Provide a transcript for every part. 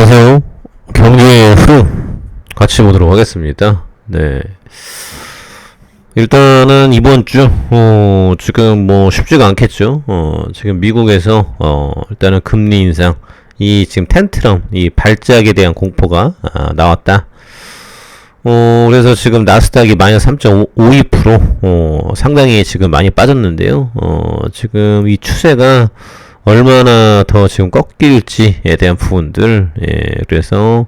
안녕하세요. 경제의 흐름 같이 보도록 하겠습니다. 네. 일단은 이번 주, 어, 지금 뭐 쉽지가 않겠죠. 어, 지금 미국에서, 어, 일단은 금리 인상, 이 지금 텐트럼, 이 발작에 대한 공포가 아, 나왔다. 어, 그래서 지금 나스닥이 마이너스 3.52%, 어, 상당히 지금 많이 빠졌는데요. 어, 지금 이 추세가 얼마나 더 지금 꺾일지에 대한 부분들, 예, 그래서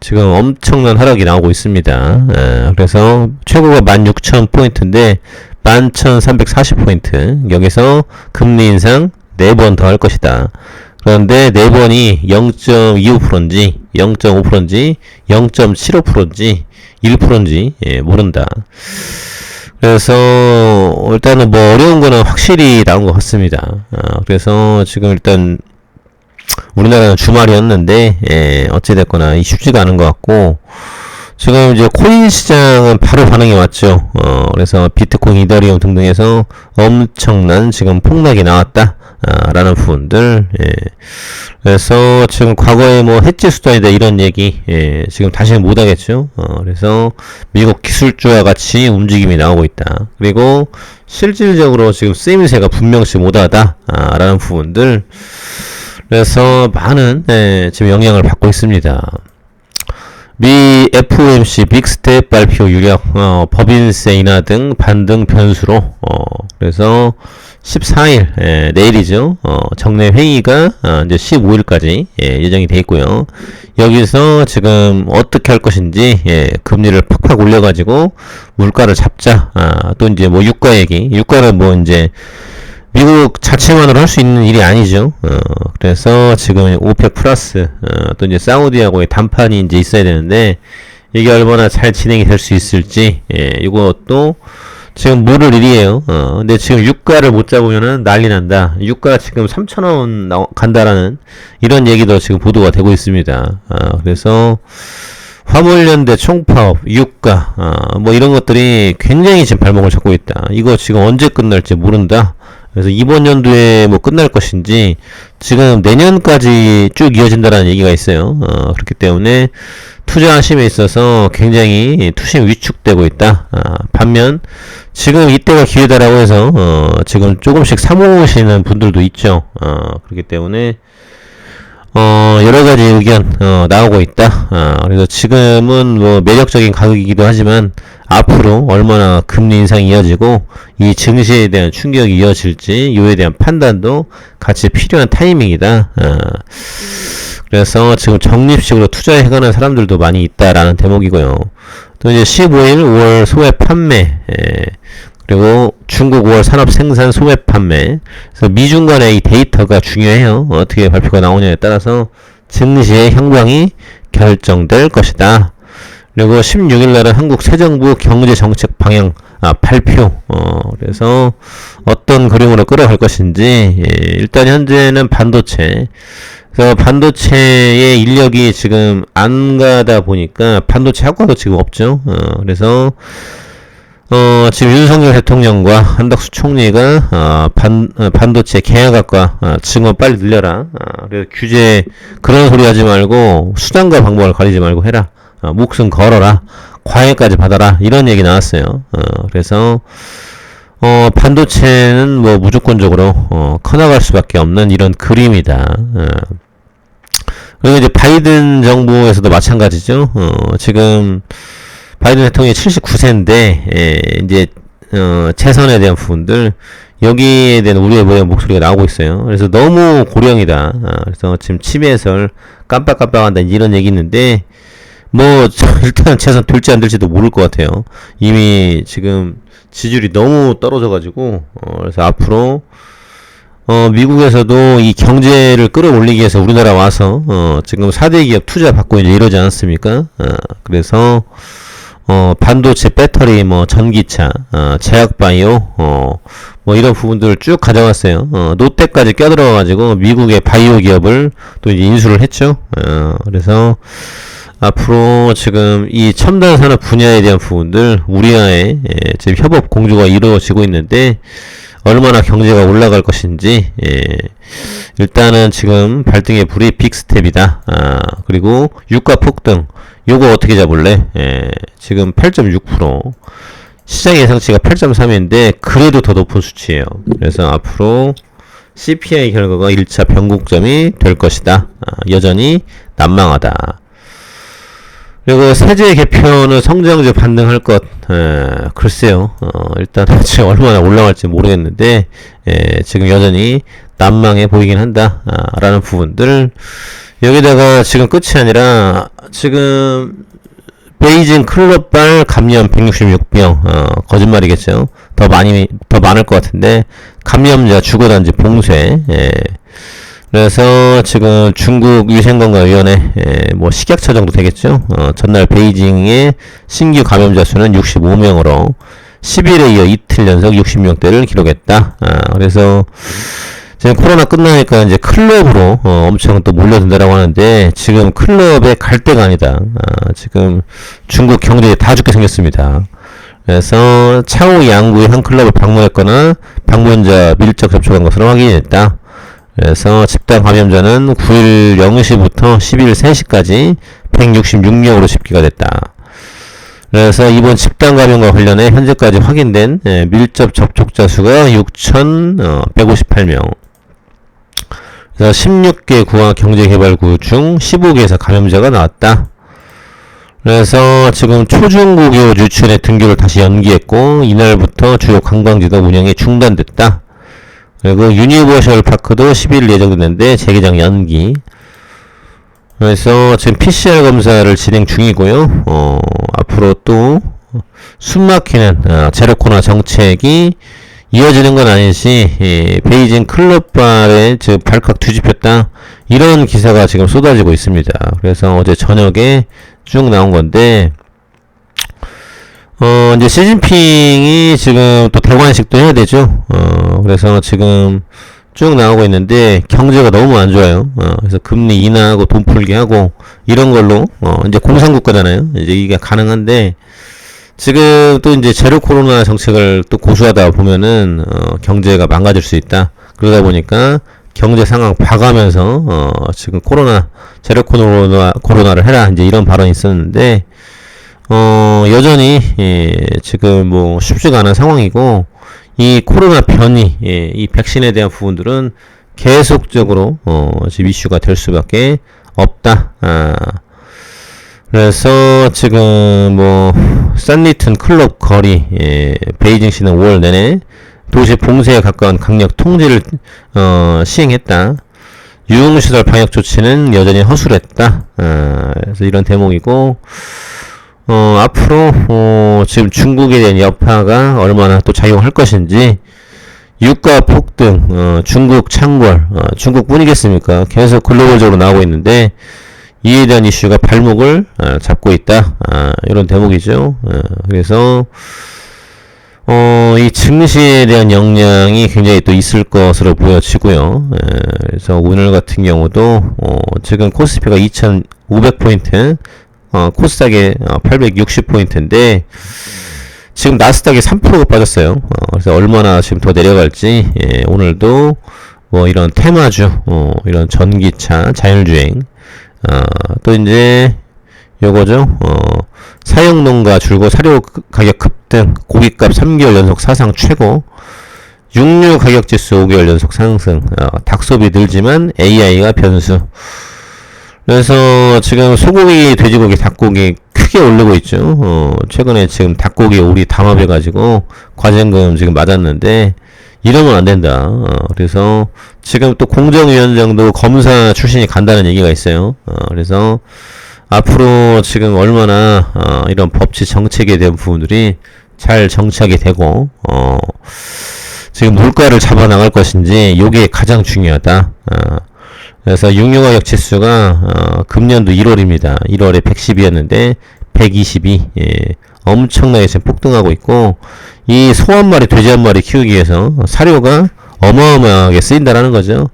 지금 엄청난 하락이 나오고 있습니다. 예, 그래서 최고가 16,000포인트인데, 11,340포인트. 여기서 금리 인상 4번 더 할 것이다. 그런데 4번이 0.25%인지, 0.5%인지, 0.75%인지, 1%인지, 예, 모른다. 그래서 일단은 뭐 어려운 거는 확실히 나온 것 같습니다. 아, 그래서 지금 일단 우리나라는 주말이었는데 예, 어찌됐거나 이 쉽지가 않은 것 같고 지금 이제 코인 시장은 바로 반응이 왔죠. 어, 그래서 비트코인, 이더리움 등등에서 엄청난 지금 폭락이 나왔다. 아, 라는 부분들, 예. 그래서 지금 과거에 뭐 해지 수단이다 이런 얘기, 예. 지금 다시는 못 하겠죠. 어, 그래서 미국 기술주와 같이 움직임이 나오고 있다. 그리고 실질적으로 지금 쓰임새가 분명치 못하다. 아, 라는 부분들. 그래서 많은, 예, 지금 영향을 받고 있습니다. 미 FOMC 빅스텝 발표 유력 어, 법인세 인하 등 반등 변수로 어, 그래서 14일 예, 내일이죠. 어, 정례 회의가 어, 이제 15일까지 예, 예정이 돼 있고요. 여기서 지금 어떻게 할 것인지 예, 금리를 팍팍 올려가지고 물가를 잡자. 아, 또 이제 뭐 유가 얘기. 유가는 뭐 이제 미국 자체만으로 할 수 있는 일이 아니죠. 어, 그래서 지금 오펙 플러스 어, 또 이제 사우디하고의談판이 이제 있어야 되는데 이게 얼마나 잘 진행이 될 수 있을지 예, 이것도 지금 모를 일이에요. 어, 근데 지금 유가를 못 잡으면은 난리 난다. 유가가 지금 3,000원 간다라는 이런 얘기도 지금 보도가 되고 있습니다. 어, 그래서 화물연대 총파업, 유가, 어, 뭐 이런 것들이 굉장히 지금 발목을 잡고 있다. 이거 지금 언제 끝날지 모른다. 그래서 이번 연도에 뭐 끝날 것인지 지금 내년까지 쭉 이어진다라는 얘기가 있어요. 어, 그렇기 때문에 투자하심에 있어서 굉장히 투심 위축되고 있다. 아, 반면 지금 이때가 기회다라고 해서 어, 지금 조금씩 사모으시는 분들도 있죠. 어, 그렇기 때문에 어, 여러 가지 의견, 어, 나오고 있다. 아, 그래서 지금은 뭐 매력적인 가격이기도 하지만 앞으로 얼마나 금리 인상이 이어지고 이 증시에 대한 충격이 이어질지 이에 대한 판단도 같이 필요한 타이밍이다. 아, 그래서 지금 적립식으로 투자해가는 사람들도 많이 있다라는 대목이고요. 또 이제 15일 5월 소액 판매, 예, 그리고 중국 5월 산업 생산 소매 판매. 그래서 미중 간의 이 데이터가 중요해요. 어떻게 발표가 나오냐에 따라서 증시의 형광이 결정될 것이다. 그리고 16일 날은 한국 새 정부 경제 정책 방향 아, 발표. 어, 그래서 어떤 그림으로 끌어갈 것인지 예, 일단 현재는 반도체. 그래서 반도체의 인력이 지금 안 가다 보니까 반도체 학과도 지금 없죠. 어, 그래서 어, 지금 윤석열 대통령과 한덕수 총리가 어, 반, 어, 반도체 계약학과 어, 증원 빨리 늘려라. 어, 그래서 규제 그런 소리 하지 말고 수단과 방법을 가리지 말고 해라. 어, 목숨 걸어라. 과외까지 받아라. 이런 얘기 나왔어요. 어, 그래서 어, 반도체는 뭐 무조건적으로 어, 커나갈 수밖에 없는 이런 그림이다. 어. 그리고 이제 바이든 정부에서도 마찬가지죠. 어, 지금 바이든 대통령이 79세인데 예, 이제 어, 재선에 대한 부분들 여기에 대한 대한 목소리가 나오고 있어요. 그래서 너무 고령이다. 아, 그래서 지금 치매 해설 깜빡깜빡한다 이런 얘기 있는데 뭐 일단 재선 될지 안 될지도 모를 것 같아요. 이미 지금 지지율이 너무 떨어져가지고 어, 그래서 앞으로 어, 미국에서도 이 경제를 끌어올리기 위해서 우리나라 와서 어, 지금 4대 기업 투자 받고 이제 이러지 않았습니까? 어, 그래서 어, 반도체, 배터리, 뭐, 전기차, 어, 제약바이오, 어, 뭐, 이런 부분들을 쭉 가져왔어요. 어, 롯데까지 껴들어가지고, 미국의 바이오 기업을 또 인수를 했죠. 어, 그래서, 앞으로 지금 이 첨단 산업 분야에 대한 부분들, 우리와의, 예, 지금 협업 공조가 이루어지고 있는데, 얼마나 경제가 올라갈 것인지 예. 일단은 지금 발등의 불이 빅스텝이다. 아, 그리고 유가 폭등 요거 어떻게 잡을래? 예. 지금 8.6% 시장 예상치가 8.3인데 그래도 더 높은 수치예요. 그래서 앞으로 CPI 결과가 1차 변곡점이 될 것이다. 아, 여전히 난망하다. 그리고 세제 개편은 성장주 반등할 것, 에, 글쎄요. 어, 일단 지금 얼마나 올라갈지 모르겠는데, 에, 지금 여전히 난망해 보이긴 한다. 아, 라는 부분들. 여기다가 지금 끝이 아니라, 지금, 베이징 클럽발 감염 166명, 어, 거짓말이겠죠. 더 많이, 더 많을 것 같은데, 감염자 주거단지 봉쇄, 예. 그래서 지금 중국 위생건강위원회 에, 뭐 식약처 정도 되겠죠. 어, 전날 베이징의 신규 감염자 수는 65명으로 10일에 이어 이틀 연속 60명대를 기록했다. 아, 그래서 지금 코로나 끝나니까 이제 클럽으로 어, 엄청 또 몰려든다라고 하는데 지금 클럽에 갈 데가 아니다. 아, 지금 중국 경제에 다 죽게 생겼습니다. 그래서 차후 양구의 한 클럽을 방문했거나 방문자 밀접 접촉한 것으로 확인했다. 그래서 집단 감염자는 9일 0시부터 10일 3시까지 166명으로 집계가 됐다. 그래서 이번 집단 감염과 관련해 현재까지 확인된 예, 밀접 접촉자 수가 6,158명. 그래서 16개 구와 경제개발구 중 15개에서 감염자가 나왔다. 그래서 지금 초중고교 유치원의 등교를 다시 연기했고 이날부터 주요 관광지도 운영이 중단됐다. 그리고 유니버셜 파크도 10일 예정됐는데 재개장 연기. 그래서 지금 PCR 검사를 진행 중이고요. 어, 앞으로 또 숨막히는 어, 제로 코로나 정책이 이어지는 건 아니지 예, 베이징 클럽발에 즉 발칵 뒤집혔다 이런 기사가 지금 쏟아지고 있습니다. 그래서 어제 저녁에 쭉 나온 건데 어, 이제 시진핑이 지금 또 대관식도 해야 되죠. 어, 그래서 지금 쭉 나오고 있는데 경제가 너무 안 좋아요. 어, 그래서 금리 인하하고 돈 풀기 하고 이런 걸로 어, 이제 공산국가잖아요. 이제 이게 가능한데 지금 또 이제 제로 코로나 정책을 또 고수하다 보면은 어, 경제가 망가질 수 있다. 그러다 보니까 경제 상황 봐가면서 어, 지금 코로나 제로 코로나 코로나를 해라 이제 이런 발언이 있었는데 어, 여전히, 예, 지금 뭐 쉽지가 않은 상황이고, 이 코로나 변이, 예, 이 백신에 대한 부분들은 계속적으로, 어, 지금 이슈가 될 수밖에 없다. 아, 그래서 지금 뭐, 산리튼 클럽 거리, 예, 베이징시는 5월 내내 도시 봉쇄에 가까운 강력 통제를, 어, 시행했다. 유흥시설 방역 조치는 여전히 허술했다. 아, 그래서 이런 대목이고, 어, 앞으로, 어, 지금 중국에 대한 여파가 얼마나 또 작용할 것인지, 유가 폭등, 어, 중국 창궐, 어, 중국뿐이겠습니까? 계속 글로벌적으로 나오고 있는데, 이에 대한 이슈가 발목을 어, 잡고 있다. 아, 이런 대목이죠. 어, 그래서, 어, 이 증시에 대한 영향이 굉장히 또 있을 것으로 보여지고요. 에, 그래서 오늘 같은 경우도, 어, 지금 코스피가 2,500포인트, 어, 코스닥에 어, 860포인트인데 지금 나스닥이 3%가 빠졌어요. 어, 그래서 얼마나 지금 더 내려갈지 예, 오늘도 뭐 이런 테마주, 어, 이런 전기차, 자율주행, 어, 또 이제 요거죠. 어, 사용농가 줄고 사료 가격 급등, 고깃값 3개월 연속 사상 최고, 육류 가격 지수 5개월 연속 상승, 어, 닭소비 늘지만 AI가 변수. 그래서 지금 소고기, 돼지고기, 닭고기 크게 오르고 있죠. 어, 최근에 지금 닭고기 우리 담합해가지고 과징금 지금 맞았는데 이러면 안 된다. 어, 그래서 지금 또 공정위원장도 검사 출신이 간다는 얘기가 있어요. 어, 그래서 앞으로 지금 얼마나 어, 이런 법치 정책에 대한 부분들이 잘 정착이 되고 어, 지금 물가를 잡아 나갈 것인지 이게 가장 중요하다. 어, 그래서 육류가격 지수가 어, 금년도 1월입니다. 1월에 110이었는데 122. 예, 엄청나게 지금 폭등하고 있고 이 소 한 마리, 돼지 한 마리 키우기 위해서 사료가 어마어마하게 쓰인다라는 거죠.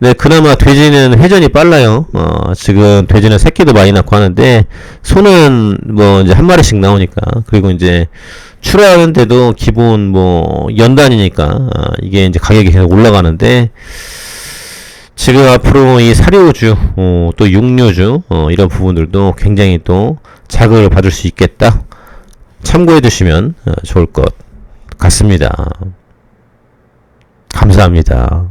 네, 그나마 돼지는 회전이 빨라요. 어, 지금 돼지는 새끼도 많이 낳고 하는데, 소는 뭐 이제 한 마리씩 나오니까. 그리고 이제 출하하는데도 기본 뭐 연단이니까, 어, 이게 이제 가격이 계속 올라가는데, 지금 앞으로 이 사료주, 어, 또 육류주, 어, 이런 부분들도 굉장히 또 자극을 받을 수 있겠다. 참고해 주시면 어, 좋을 것 같습니다. 감사합니다.